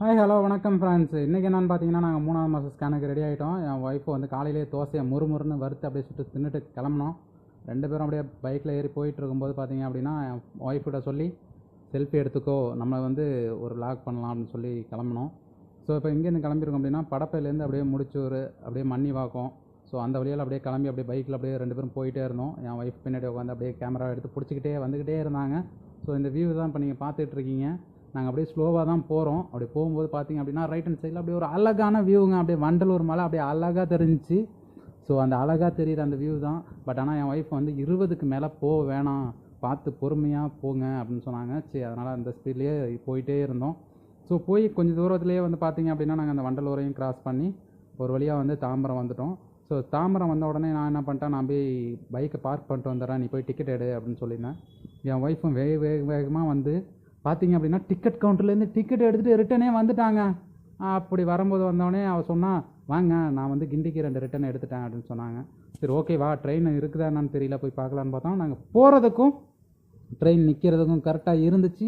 Hi hello வணக்கம் friends இன்றைக்கி என்னென்னு பார்த்தீங்கன்னா நாங்கள் மூணாவது மாதம் ஸ்கேனுக்கு ரெடி ஆகிட்டோம் என் ஒய்ஃபு வந்து காலையிலேயே தோசையை முறுமுறுன்னு வறுத்து அப்படியே சுட்டு தின்னுட்டு கிளம்புனோம். ரெண்டு பேரும் அப்படியே பைக்கில் ஏறி போயிட்டு இருக்கும்போது பார்த்தீங்க அப்படின்னா என் ஒய்ஃப்கிட்ட சொல்லி செல்ஃபி எடுத்துக்கோ. நம்மளை வந்து ஒரு லாக் பண்ணலாம் அப்படின்னு சொல்லி கிளம்புனோம். ஸோ இப்போ இங்கேருந்து கிளம்பிருக்கோம் அப்படின்னா படப்பையிலேருந்து அப்படியே முடிச்சூர் அப்படியே மண்ணி வாக்கம். ஸோ அந்த வழியால் அப்படியே கிளம்பி அப்படியே பைக்கில் அப்படியே ரெண்டு பேரும் போயிட்டே இருந்தோம். என் ஒய்ஃப் பின்னாடி உட்காந்து அப்படியே கேமரா எடுத்து பிடிச்சிக்கிட்டே வந்துக்கிட்டே இருந்தாங்க. ஸோ இந்த வியூ தான் இப்போ நீங்கள் பார்த்துட்ருக்கீங்க நாங்கள் அப்படியே ஸ்லோவாக தான் போகிறோம் அப்படி போகும்போது பார்த்திங்க அப்படின்னா ரைட் ஹேண்ட் சைடில் அப்படியே ஒரு அழகான வியூங்க அப்படியே வண்டலூர் மலை அப்படியே அழகாக தெரிஞ்சிச்சு. ஸோ அந்த அழகாக தெரியுற அந்த வியூ தான். பட் ஆனால் என் ஒய்ஃப் வந்து இருபதுக்கு மேலே போக வேணாம். பார்த்து பொறுமையாக போங்க அப்படின்னு சொன்னாங்க. சரி அதனால் அந்த ஸ்பீட்லேயே போயிட்டே இருந்தோம். ஸோ போய் கொஞ்சம் தூரத்துலேயே வந்து பார்த்திங்க அப்படின்னா நாங்கள் அந்த வண்டலூரையும் கிராஸ் பண்ணி ஒரு வழியாக வந்து தாம்பரம் வந்துட்டோம். ஸோ தாம்பரம் வந்த உடனே நான் என்ன பண்ணிட்டேன்? நான் போய் பைக்கை பார்க் பண்ணிட்டு வந்துடுறேன். நீ போய் டிக்கெட் எடு அப்படின்னு சொல்லியிருந்தேன். என் ஒய்ஃபும் வேக வேக வேகமாக வந்து பார்த்தீங்க அப்படின்னா டிக்கெட் கவுண்டர்லேருந்து டிக்கெட் எடுத்துகிட்டு ரிட்டனே வந்துட்டாங்க. அப்படி வரும்போது வந்தோடனே அவள் சொன்னால் வாங்க நான் வந்து கிண்டிக்கு ரெண்டு ரிட்டன் எடுத்துட்டேன் அப்படின்னு சொன்னாங்க. சரி ஓகே வா ட்ரெயின் இருக்குதா என்னன்னு தெரியல போய் பார்க்கலான்னு பார்த்தோம். நாங்கள் போகிறதுக்கும் ட்ரெயின் நிற்கிறதுக்கும் கரெக்டாக இருந்துச்சு.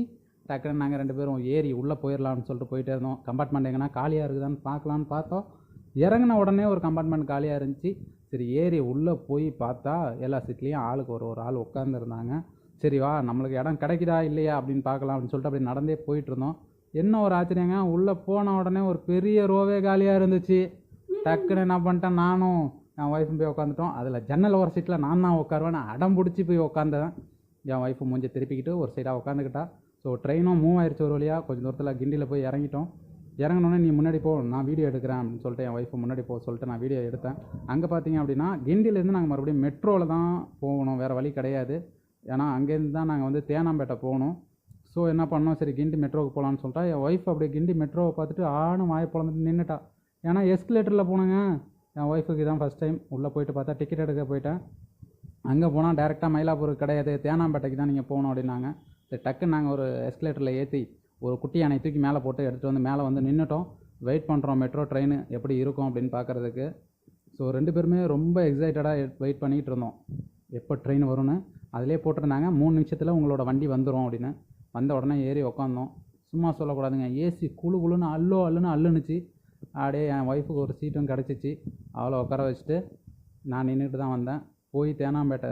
டக்குன்னு நாங்கள் ரெண்டு பேரும் ஏறி உள்ளே போயிடலாம்னு சொல்லிட்டு போயிட்டே இருந்தோம். கம்பார்ட்மெண்ட் எங்கன்னா காலியாக இருக்குதான்னு பார்க்கலான்னு பார்த்தோம். இறங்கின உடனே ஒரு கம்பார்ட்மெண்ட் காலியாக இருந்துச்சு. சரி ஏறி உள்ளே போய் பார்த்தா எல்லா சீட்லேயும் ஆளுக்கு ஒரு ஒரு ஆள் உட்காந்துருந்தாங்க சரி வா நம்மளுக்கு இடம் கிடைக்குதா இல்லையா? அப்படின்னு பார்க்கலாம் அப்படின்னு சொல்லிட்டு அப்படி நடந்தே போயிட்டு இருந்தோம். என்ன ஒரு ஆச்சரியங்க உள்ளே போன உடனே ஒரு பெரிய ரோவே காலியாக இருந்துச்சு. டக்குன்னு என்ன பண்ணிட்டேன் நானும் என் ஒய்ஃபும் போய் உட்காந்துட்டோம் அதில் ஜன்னல் ஒரு சீட்டில் நான் தான் உட்காருவேன் அடம் பிடிச்சி போய் உட்காந்தேன் என் ஒய்ஃபு மூஞ்சி திருப்பிக்கிட்டு ஒரு சைடாக உட்காந்துக்கிட்டா ஸோ ட்ரெயினும் மூவ் ஆயிடுச்சு ஒரு வழியாக கொஞ்சம் தூரத்தில் கிண்டியில் போய் இறங்கிட்டோம். இறங்கினோடனே நீ முன்னாடி போ நான் வீடியோ எடுக்கிறேன் அப்படின்னு சொல்லிட்டு என் ஒய்ஃபு முன்னாடி போக சொல்லிட்டு நான் வீடியோ எடுத்தேன். அங்கே பார்த்தீங்க அப்படின்னா கிண்டிலேருந்து நாங்கள் மறுபடியும் மெட்ரோவில் தான் போகணும். வேறு வழி கிடையாது. ஏன்னா அங்கேருந்து தான் நாங்கள் வந்து தேனாம்பேட்டை போகணும். ஸோ என்ன பண்ணோம்? சரி கிண்டி மெட்ரோவுக்கு போகலான்னு சொல்லிட்டா என் ஒய்ஃப் அப்படியே கிண்டி மெட்ரோவை பார்த்துட்டு ஆணும் வாய் பிளந்துட்டு நின்றுட்டா ஏன்னா எஸ்கலேட்டரில் போனேங்க. என் ஒய்ஃபுக்கு தான் ஃபஸ்ட் டைம் உள்ளே போயிட்டு பார்த்தா டிக்கெட் எடுக்க போயிட்டேன். அங்கே போனால் டேரெக்டாக மயிலாப்பூர் கிடையாது. தேனாம்பேட்டைக்கு தான் நீங்கள் போகணும் அப்படின்னாங்க. சரி டக்குன்னு நாங்கள் ஒரு எஸ்கலேட்டரில் ஏற்றி ஒரு குட்டி யானை தூக்கி மேலே போட்டு எடுத்துகிட்டு வந்து மேலே வந்து நின்றுட்டோம் வெயிட் பண்ணுறோம் மெட்ரோ ட்ரெயின் எப்படி இருக்கும் அப்படின்னு பார்க்குறதுக்கு. ஸோ ரெண்டு பேருமே ரொம்ப எக்ஸைட்டடாக வெயிட் பண்ணிகிட்டு இருந்தோம். எப்போ ட்ரெயின் வரும்னு. அதிலே போட்டிருந்தாங்க. மூணு நிமிஷத்தில் உங்களோட வண்டி வந்துடும் அப்படின்னு. வந்த உடனே ஏறி உக்காந்தோம். சும்மா சொல்லக்கூடாதுங்க. ஏசி குழு குழுன்னு அல்லோ அல்லுன்னு அல்லுனுச்சு. அப்படியே என் ஒய்ஃபுக்கு ஒரு சீட்டும் கிடச்சிச்சு. அவளை உட்கார வச்சுட்டு நான் நின்றுட்டு தான் வந்தேன். போய் தேனாம்பேட்டை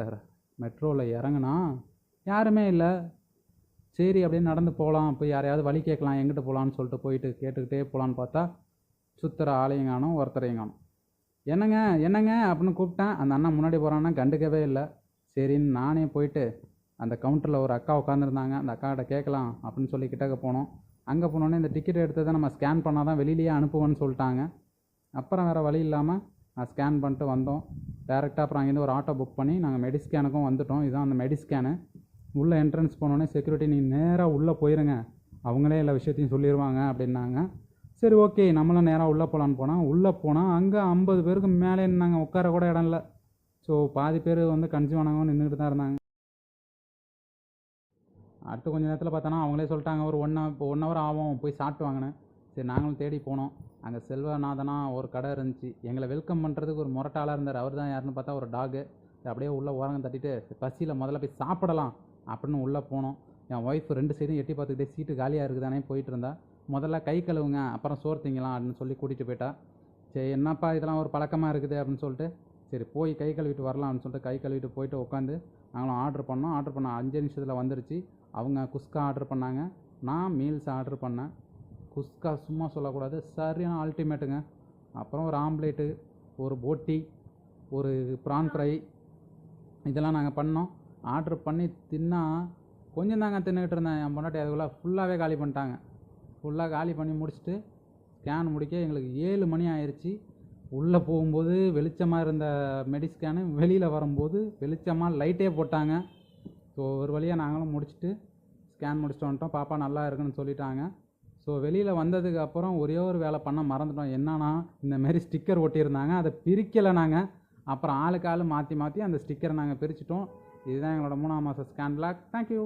மெட்ரோவில் இறங்கினா யாருமே இல்லை. சரி அப்படியே நடந்து போகலாம். போய் யாரையாவது வழி கேட்கலாம். எங்கிட்ட போகலான்னு சொல்லிட்டு போயிட்டு கேட்டுக்கிட்டே போகலான்னு பார்த்தா சுற்றுற ஆளையும் காணும் ஒருத்தரையும் காணும். என்னங்க என்னங்க அப்படின்னு கூப்பிட்டேன். அந்த அண்ணன் முன்னாடி போகிறான்னா கண்டுக்கவே இல்லை. சரின்னு நானே போயிட்டு அந்த கவுண்டரில் ஒரு அக்கா உட்காந்துருந்தாங்க அந்த அக்காட்ட கேட்கலாம் அப்படின்னு சொல்லி கிட்டக்க போனோம். அங்கே போனோடனே இந்த டிக்கெட் எடுத்ததை நம்ம ஸ்கேன் பண்ணால் தான் வெளியிலேயே அனுப்புவோன்னு சொல்லிட்டாங்க. அப்புறம் வேறு வழி இல்லாமல் நான் ஸ்கேன் பண்ணிட்டு வந்தோம். டேரெக்டாக அப்புறம் அங்கேருந்து ஒரு ஆட்டோ புக் பண்ணி நாங்கள் மெடிஸ்கேனுக்கும் வந்துட்டோம். இதுதான் அந்த மெடிஸ்கேனு உள்ளே என்ட்ரன்ஸ் போனோடனே செக்யூரிட்டி நீ நேராக உள்ளே போயிருங்க. அவங்களே எல்லா விஷயத்தையும் சொல்லிடுவாங்க அப்படின்னாங்க. சரி ஓகே நம்மளும் நேராக உள்ளே போகலான்னு போனால் உள்ளே போனால் அங்கே ஐம்பது பேருக்கு மேலே நாங்கள் உட்கார கூட இடம் இல்லை. ஸோ பாதி பேர் வந்து கன்சியூம் ஆனவங்க நின்றுட்டு தான் இருந்தாங்க. அடுத்து கொஞ்ச நேரத்தில் பார்த்தோன்னா அவங்களே சொல்லிட்டாங்க ஒரு ஒன் இப்போ ஒன் ஹவர் ஆகும் போய் சாப்பிட்டு வாங்கினேன். சரி நாங்களும் தேடி போனோம். அங்கே செல்வநாதனா ஒரு கடை இருந்துச்சு. எங்களை வெல்கம் பண்ணுறதுக்கு ஒரு முரட்டாளாக இருந்தார். அவர் தான் யாருன்னு பார்த்தா ஒரு டாகு அப்படியே உள்ளே ஓரங்க தட்டிட்டு பசியில் முதல்ல போய் சாப்பிடலாம் அப்படின்னு உள்ளே போனோம். என் ஒய்ஃப் ரெண்டு சைடும் எட்டி பார்த்துக்கிட்டே சீட்டு காலியாக இருக்குதானே போயிட்டு இருந்தா. முதல்ல கை கழுவுங்க அப்புறம் சோறு திங்கலாம் அப்படின்னு சொல்லி கூட்டிகிட்டு போயிட்டா. சரி என்னப்பா இதெல்லாம் ஒரு பழக்கமாக இருக்குது அப்படின்னு சொல்லிட்டு சரி போய் கை கழுவிட்டு வரலாம்னு சொல்லிட்டு கை கழுவிட்டு போயிட்டு உட்காந்து நாங்களும் ஆர்டர் பண்ணோம். ஆர்டர் பண்ண அஞ்சு நிமிஷத்தில் வந்துருச்சு. அவங்க குஸ்கா ஆர்டர் பண்ணாங்க. நான் மீல்ஸ் ஆர்டர் பண்ணேன். குஸ்கா சும்மா சொல்லக்கூடாது சரியான அல்டிமேட்டுங்க அப்புறம் ஒரு ஆம்லேட்டு ஒரு போட்டி ஒரு ப்ரான் ஃப்ரை இதெல்லாம் நாங்கள் பண்ணோம். ஆர்டர் பண்ணி தின்னா கொஞ்சம் தாங்க தின்னுக்கிட்டு இருந்தேன். என் பொண்டாட்டி அதுக்குள்ளே ஃபுல்லாகவே காலி பண்ணிட்டாங்க. ஃபுல்லாக காலி பண்ணி முடிச்சுட்டு ஸ்கேன் முடிக்க எங்களுக்கு ஏழு மணி ஆயிடுச்சு உள்ளே போகும்போது வெளிச்சமாக இருந்த மெடிஸ்கேனு வெளியில் வரும்போது வெளிச்சமாக லைட்டே போட்டாங்க. ஸோ ஒரு வழியாக நாங்களும் முடிச்சுட்டு ஸ்கேன் முடிச்சுட்டு வந்துட்டோம். பாப்பா நல்லா இருக்குன்னு சொல்லிட்டாங்க. ஸோ வெளியில் வந்ததுக்கு அப்புறம் ஒரே ஒரு வேலை பண்ண மறந்துட்டோம். என்னன்னா இந்தமாரி ஸ்டிக்கர் ஒட்டியிருந்தாங்க. அதை பிரிக்கலை நாங்கள் அப்புறம் ஆளுக்கு ஆள் மாற்றி மாற்றி அந்த ஸ்டிக்கரை நாங்கள் பிரிச்சிட்டோம். இதுதான் எங்களோட மூணாம் மாதம் ஸ்கேன் பிளாக் தேங்க்யூ